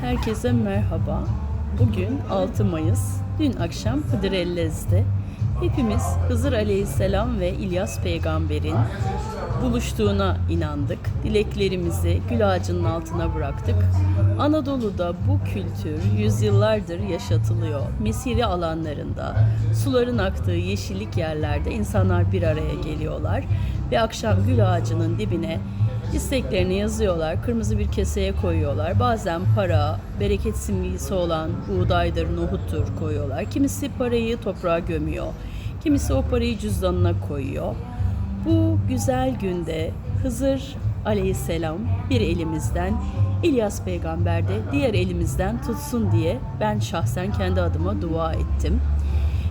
Herkese merhaba. Bugün 6 Mayıs. Dün akşam Hıdrellez'de hepimiz Hızır Aleyhisselam ve İlyas Peygamber'in buluştuğuna inandık. Dileklerimizi gül ağacının altına bıraktık. Anadolu'da bu kültür yüzyıllardır yaşatılıyor. Mesire alanlarında, suların aktığı yeşillik yerlerde insanlar bir araya geliyorlar ve akşam gül ağacının dibine İsteklerini yazıyorlar, kırmızı bir keseye koyuyorlar. Bazen para, bereket simgesi olan buğdaydır, nohuttur koyuyorlar. Kimisi parayı toprağa gömüyor. Kimisi o parayı cüzdanına koyuyor. Bu güzel günde Hızır aleyhisselam bir elimizden, İlyas peygamber de diğer elimizden tutsun diye ben şahsen kendi adıma dua ettim.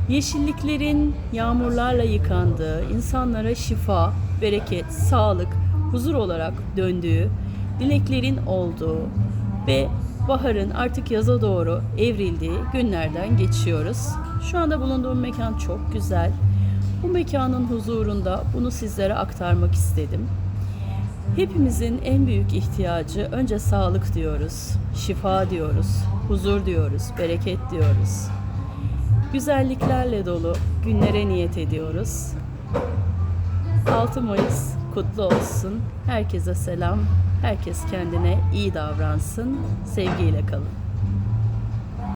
Yeşilliklerin yağmurlarla yıkandığı, insanlara şifa, bereket, sağlık, huzur olarak döndüğü, dileklerin olduğu ve baharın artık yaza doğru evrildiği günlerden geçiyoruz. Şu anda bulunduğum mekan çok güzel. Bu mekanın huzurunda bunu sizlere aktarmak istedim. Hepimizin en büyük ihtiyacı önce sağlık diyoruz, şifa diyoruz, huzur diyoruz, bereket diyoruz. Güzelliklerle dolu günlere niyet ediyoruz. 6 Mayıs kutlu olsun. Herkese selam. Herkes kendine iyi davransın. Sevgiyle kalın.